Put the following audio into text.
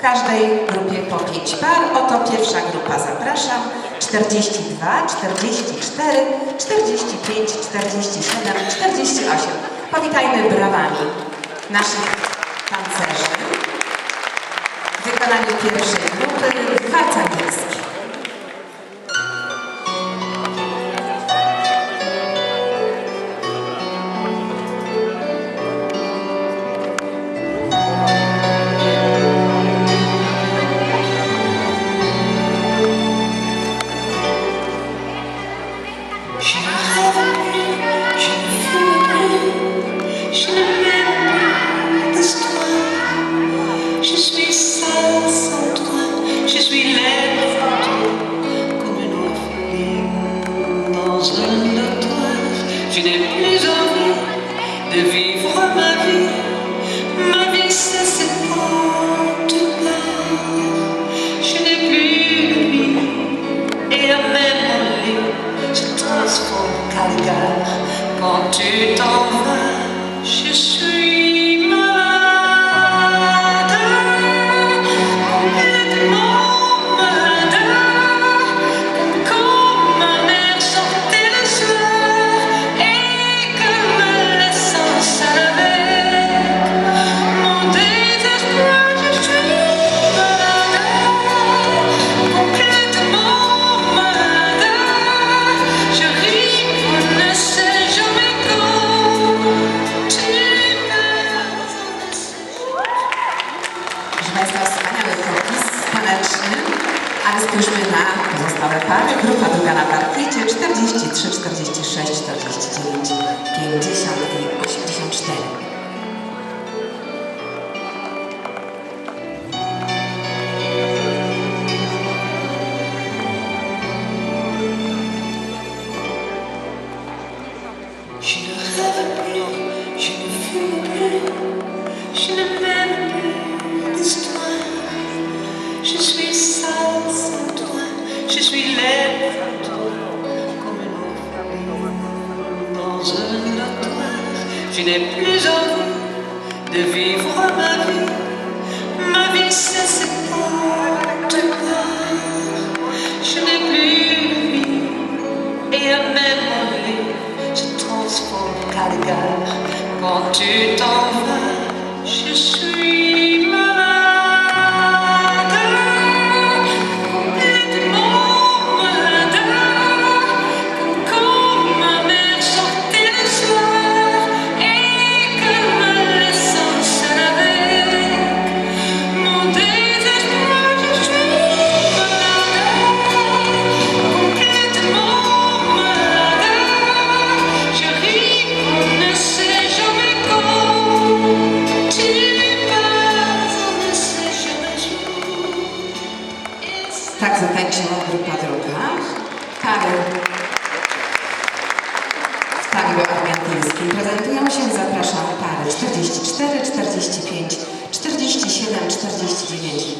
W każdej grupie po 5 par. Oto pierwsza grupa, zapraszam. 42, 44, 45, 47, 48. Powitajmy brawami naszych tancerzy. W wykonaniu pierwszej grupy angielski. Je n'ai plus envie de vivre ma vie, ma vie c'est cette porte Je n'ai plus de vie. Et à même mon se transforme Caligare. Quand tu t'en vas, je suis ale spójrzmy na pozostałe pary. Grupa druga na parkiecie 43, 46, 49, 50 i 84. Je ne rêve plus, je ne fume plus, je ne mène plus je suis toi, comme une dans un dortoir. Je n'ai plus envie de vivre ma vie, ma vie c'est cette porte Je n'ai plus de vie et à même lit se transforme Caligare. Quand tu t'en vas, je suis będzie grupa druga. Tary w tariu argentyńskim prezentują się, zapraszam pary 44, 45, 47, 49.